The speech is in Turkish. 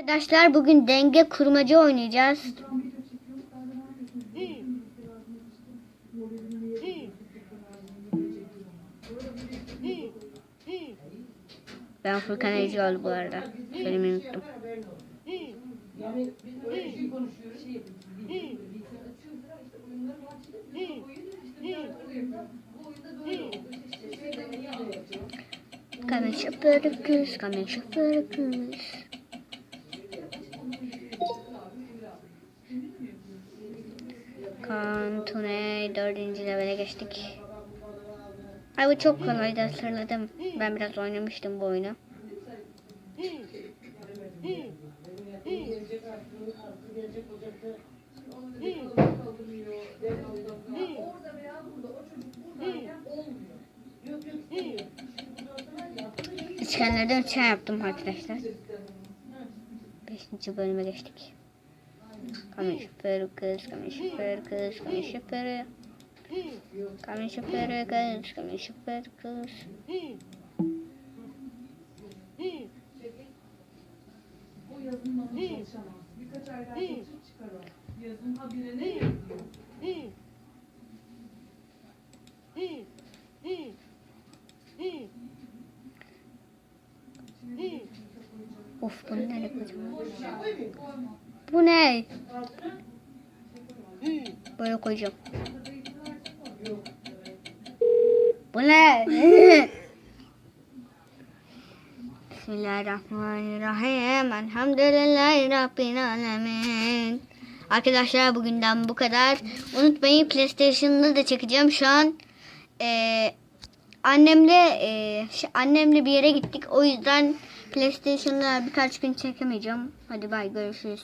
Arkadaşlar bugün denge kurmaca oynayacağız. Ben Furkan Eceoğlu bu arada. Söylemeyi unuttum. Yani biz şoförü kız, kamyon şoförü kız. Kantune dördüncü levele geçtik. Ay bu çok kolaydı hatırladım. Ben biraz oynamıştım bu oyunu. Üçgenlerden üçgen yaptım arkadaşlar. Beşinci bölüme geçtik. Kamyon şoförü kız, kamyon şoförü kız, kamyon şoförü. Kamyon şoförü kız, kamyon şoförü kız. O yazın bana çalışamaz. Birkaç ay daha çalışır çıkar o. Yazın habire ne yazıyor? Of bunu nereye koyacağım? Bu ne? Böyle koyacağım. Bu ne? Bismillahirrahmanirrahim. Elhamdülillahi Rabbil Alemin. Arkadaşlar bugünden bu kadar. Unutmayın PlayStation'da da çekeceğim. Şu an eee, annemle ş- annemle bir yere gittik. O yüzden PlayStation'da birkaç gün çekemeyeceğim. Hadi bay görüşürüz.